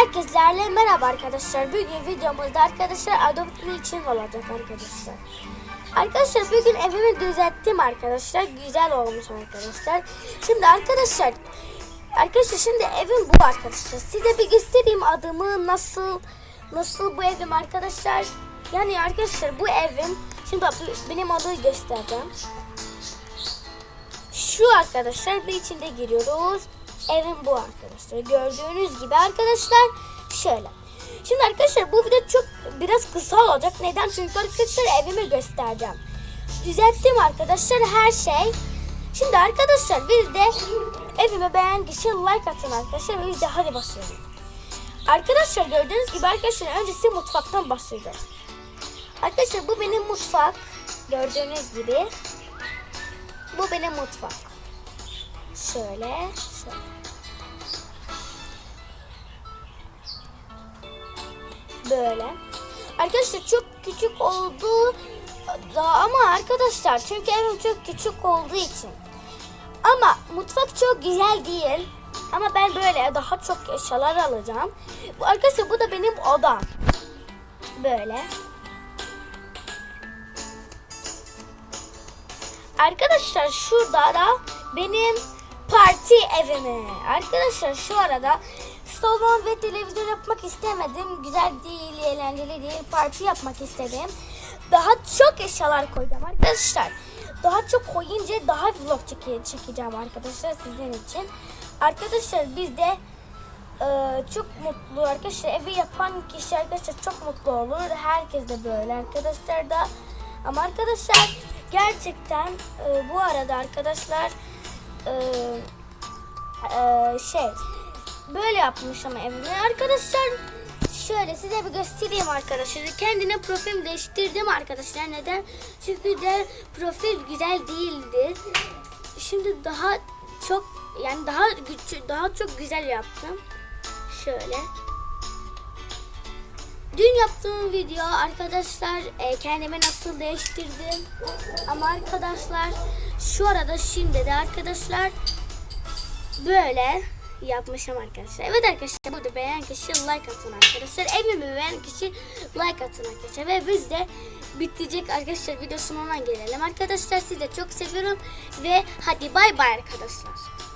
Herkeslerle merhaba arkadaşlar. Bugün videomuzda arkadaşlar Adobe için olacak arkadaşlar. Arkadaşlar bugün evimi düzelttim arkadaşlar. Güzel olmuş arkadaşlar. Şimdi arkadaşlar Arkadaşlar şimdi evim bu arkadaşlar. Size bir göstereyim adımı nasıl nasıl bu evim arkadaşlar. Yani arkadaşlar bu evim şimdi bak benim adı göstereceğim. Şu arkadaşlar bir içinde giriyoruz. Evim bu arkadaşlar. Gördüğünüz gibi arkadaşlar şöyle. Şimdi arkadaşlar bu video çok biraz kısa olacak. Neden? Çünkü arkadaşlar evimi göstereceğim. Düzelttim arkadaşlar her şey. Şimdi arkadaşlar biz de evime beğen kişi like atın arkadaşlar. Biz de hadi başlayalım. Arkadaşlar gördüğünüz gibi arkadaşlar önce size mutfaktan başlayacağız. Arkadaşlar bu benim mutfak. Gördüğünüz gibi. Bu benim mutfak. Şöyle, şöyle. Böyle. Arkadaşlar çok küçük oldu da ama arkadaşlar çünkü evim çok küçük olduğu için. Ama mutfak çok güzel değil. Ama ben böyle daha çok eşyalar alacağım. Bu arkadaşlar bu da benim odam. Böyle. Arkadaşlar şurada da benim parti evimi. Arkadaşlar şu arada salon ve televizyon yapmak istemedim. Güzel değil, eğlenceli değil. Parti yapmak istedim. Daha çok eşyalar koydum arkadaşlar. Daha çok koyunca daha vlog çeke- çekeceğim arkadaşlar sizin için. Arkadaşlar biz de e, çok mutlu arkadaşlar. Evi yapan kişi arkadaşlar çok mutlu olur. Herkes de böyle arkadaşlar da. Ama arkadaşlar gerçekten e, bu arada arkadaşlar e, e, şey böyle yapmış ama evini. Arkadaşlar şöyle size bir göstereyim arkadaşlar. Kendine profil değiştirdim arkadaşlar. Neden? Çünkü de profil güzel değildi. Şimdi daha çok yani daha güçlü, daha çok güzel yaptım. Şöyle. Dün yaptığım video arkadaşlar e, kendime nasıl değiştirdim. Ama arkadaşlar şu arada şimdi de arkadaşlar böyle yapmışım arkadaşlar. Evet arkadaşlar burada beğen kişi like atın arkadaşlar. Evimi beğen kişi like atın arkadaşlar. Ve biz de bitecek arkadaşlar video sonuna gelelim. Arkadaşlar sizi de çok seviyorum. Ve hadi bay bay arkadaşlar.